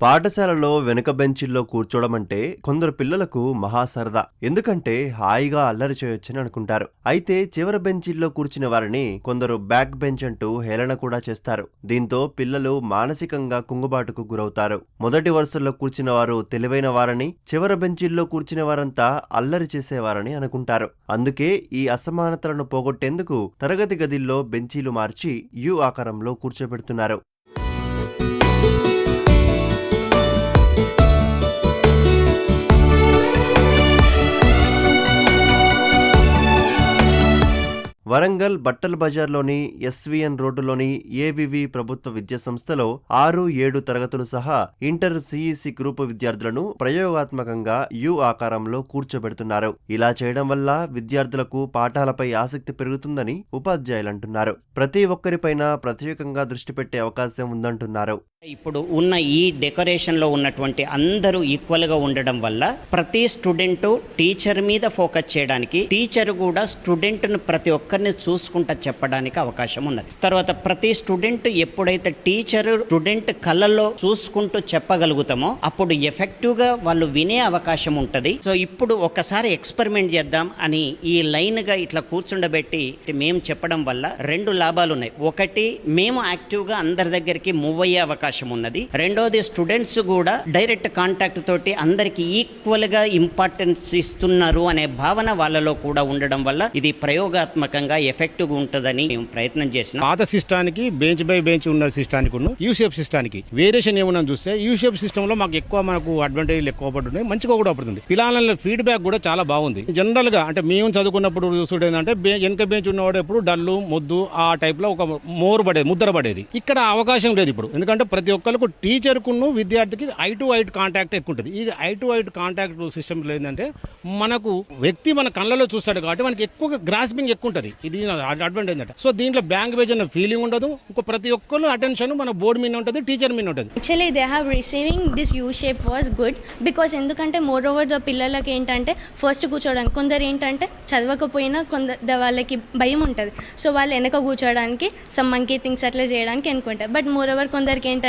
పాఠశాలలో వెనుక బెంచీల్లో కూర్చోవడం అంటే కొందరు పిల్లలకు మహా సరదా ఎందుకంటే హాయిగా అల్లరి చేయొచ్చని అనుకుంటారు. అయితే చివరి బెంచీల్లో కూర్చున్న వారిని కొందరు బ్యాక్ బెంచ్ అంటూ హేళన కూడా చేస్తారు. దీంతో పిల్లలు మానసికంగా కుంగుబాటుకు గురవుతారు. మొదటి వరుసల్లో కూర్చున్న వారు తెలివైన వారని చివరి బెంచీల్లో కూర్చున్న వారంతా అల్లరి చేసేవారని అనుకుంటారు. అందుకే ఈ అసమానతలను పోగొట్టేందుకు తరగతి గదిల్లో బెంచీలు మార్చి యు ఆకారంలో కూర్చోబెడుతున్నారు. వరంగల్ బట్టల బజార్లోని ఎస్వీఎన్ రోడ్డులోని ఏవివి ప్రభుత్వ విద్యా సంస్థలో ఆరు ఏడు తరగతులు సహా ఇంటర్ సిఈసి గ్రూపు విద్యార్థులను ప్రయోగాత్మకంగా యు ఆకారంలో కూర్చోబెడుతున్నారు. ఇలా చేయడం వల్ల విద్యార్థులకు పాఠాలపై ఆసక్తి పెరుగుతుందని ఉపాధ్యాయులంటున్నారు. ప్రతి ఒక్కరిపైన ప్రత్యేకంగా దృష్టి పెట్టే అవకాశం ఉందంటున్నారు. ఇప్పుడు ఉన్న ఈ డెకరేషన్లో ఉన్నటువంటి అందరూ ఈక్వల్గా ఉండడం వల్ల ప్రతి స్టూడెంట్ టీచర్ మీద ఫోకస్ చేయడానికి టీచర్ కూడా స్టూడెంట్ను ప్రతి ఒక్కరిని చూసుకుంటా చెప్పడానికి అవకాశం ఉన్నది. తర్వాత ప్రతి స్టూడెంట్ ఎప్పుడైతే టీచర్ స్టూడెంట్ కళ్ళల్లో చూసుకుంటూ చెప్పగలుగుతామో అప్పుడు ఎఫెక్టివ్గా వాళ్ళు వినే అవకాశం ఉంటుంది. సో ఇప్పుడు ఒకసారి ఎక్స్పెరిమెంట్ చేద్దాం అని ఈ లైన్గా ఇట్లా కూర్చుండబెట్టి మేము చెప్పడం వల్ల రెండు లాభాలు ఉన్నాయి ఒకటి మేము యాక్టివ్గా అందరి దగ్గరికి మూవ్ అయ్యే అవకాశం ఉన్నది. రెండోది స్టూడెంట్స్ కూడా డైరెక్ట్ కాంటాక్ట్ తోటి అందరికి ఈక్వల్గా ఇంపార్టెన్స్ ఇస్తున్నారు అనే భావన వాళ్ళలో కూడా ఉండడం వల్ల ఇది ప్రయోగాత్మకంగా ఎఫెక్టివ్గా ఉంటుందని మేము ప్రయత్నం చేసిన. పాత సిస్టానికి బెంచ్ బై బెంచ్ ఉన్న సిస్టానికి యూసేఫ్ సిస్టానికి వేరియేషన్ ఏమన్నా చూస్తే యూసేఫ్ సిస్టమ్లో మాకు ఎక్కువ మనకు అడ్వాంటేజ్ ఎక్కువ పడుతున్నాయి మంచిగా కూడా పడుతుంది. పిల్లల ఫీడ్బ్యాక్ కూడా చాలా బాగుంది. జనరల్గా అంటే మేము చదువుకున్నప్పుడు చూసుకుంటే ఏంటంటే బె- వెనక బెంచ్ ఉన్నవాడు ఎప్పుడు డల్లు మొద్దు ఆ టైప్లో ఒక మోరు పడేది ముద్ర పడేది. ఇక్కడ అవకాశం లేదు ఇప్పుడు. ఎందుకంటే ప్రతి ఒక్కరికి టీచర్ విద్యార్థికి ఐ టు ఐట్ కాంటాక్ట్ ఎక్కువ ఉంటుంది ఈ eye to eye contact system ఏంటంటే మనకు వ్యక్తి మన కళ్ళలో చూస్తాడు కాబట్టి మనకి ఎక్కువ గ్రాస్పింగ్ ఎక్కువ ఉంటుంది ఇది అడ్వాంటేజ్ ఏంటంటే సో దీంట్లో లాంగ్వేజ్ అన్న ఫీలింగ్ ఉండదు. ఇంకో ప్రతి ఒక్కరు అటెన్షన్ మన బోర్డు మీద ఉంటుంది టీచర్ మీద ఉంటుంది. Actually they have receiving this U shape was good because ఎందుకంటే మోర్ ఓవర్ ద పిల్లలకి ఏంటంటే ఫస్ట్ కూర్చోవడానికి కొందరు ఏంటంటే చదవకపోయినా కొందరు వాళ్ళకి భయం ఉంటుంది. సో వాళ్ళు వెనక కూర్చోవడానికి సమ్ మంకీ థింగ్స్ అట్లా చేయడానికి అనుకుంటారు. బట్ మోర్ ఓవర్ కొందరికి ఏంటంటే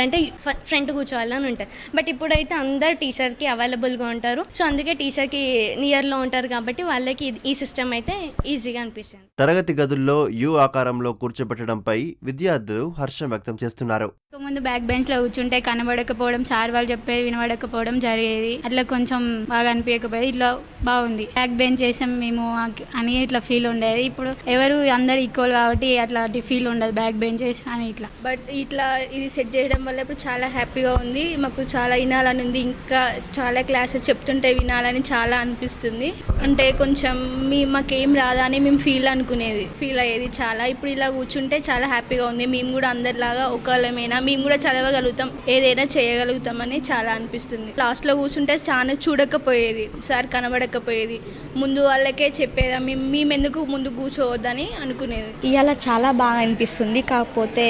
ఫ్రంట్ కూర్చోవాలని ఉంటుంది బట్ ఇప్పుడైతే అందరు టీచర్కి అవైలబుల్గా ఉంటారు. సో అందుకే టీచర్కి నియర్లో ఉంటారు కాబట్టి వాళ్ళకి ఇది- ఈ సిస్టమ్ అయితే ఈజీగా అనిపిస్తుంది. తరగతి గదుల్లో యు ఆకారంలో కూర్చోబెట్టడంపై విద్యార్థులు హర్షం వ్యక్తం చేస్తున్నారు. ముందు బ్యాక్ బెంచ్లో కూర్చుంటే కనబడకపోవడం సార్ వాళ్ళు చెప్పేది వినబడకపోవడం జరిగేది. అట్లా కొంచెం బాగా అనిపించకపోయేది ఇట్లా బాగుంది. బ్యాక్ బెంచ్ చేసాం మేము అని ఇట్లా ఫీల్ ఉండేది. ఇప్పుడు ఎవరు అందరు ఈక్వల్ కాబట్టి అట్లాంటి ఫీల్ ఉండదు బ్యాక్ బెంచెస్ అని ఇట్లా. బట్ ఇట్లా ఇది సెట్ చేయడం వల్ల ఇప్పుడు చాలా హ్యాపీగా ఉంది. మాకు చాలా వినాలని ఉంది. ఇంకా చాలా క్లాసెస్ చెప్తుంటే వినాలని చాలా అనిపిస్తుంది. అంటే కొంచెం మీ మాకేం రాదా అని మేము ఫీల్ అనుకునేది ఫీల్ అయ్యేది చాలా. ఇప్పుడు ఇలా కూర్చుంటే చాలా హ్యాపీగా ఉంది. మేము కూడా అందరిలాగా ఒకళ్ళమైనా మేము కూడా చదవగలుగుతాం. ఏదైనా చేయగలుగుతామని చాలా అనిపిస్తుంది. లాస్ట్లో కూర్చుంటే చాలా చూడకపోయేది సార్ కనబడకపోయేది. ముందు వాళ్ళకే చెప్పేదా మేము మేమెందుకు ముందు కూర్చోవద్దని అనుకునేది. ఇవాళ చాలా బాగా అనిపిస్తుంది. కాకపోతే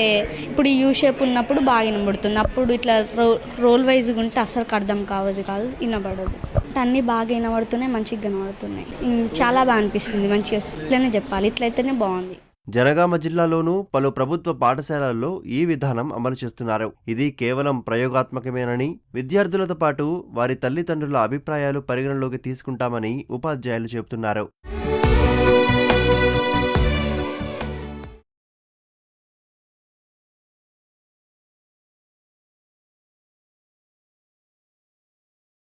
ఇప్పుడు యూ షేప్ ఉన్నప్పుడు బాగా వినబడుతుంది అప్పుడు ఇట్లా రో రోల్ వైజ్గా ఉంటే అసలు అర్థం కావదు కాదు వినబడదు. అన్నీ బాగా వినబడుతున్నాయి మంచిగా కనబడుతున్నాయి. చాలా బాగా అనిపిస్తుంది మంచిగా ఇట్లనే చెప్పాలి. ఇట్లయితేనే బాగుంది. జనగామ జిల్లాలోనూ పలు ప్రభుత్వ పాఠశాలల్లో ఈ విధానం అమలు చేస్తున్నారు. ఇది కేవలం ప్రయోగాత్మకమేనని విద్యార్థులతో పాటు వారి తల్లిదండ్రుల అభిప్రాయాలు పరిగణలోకి తీసుకుంటామని ఉపాధ్యాయులు చెబుతున్నారు.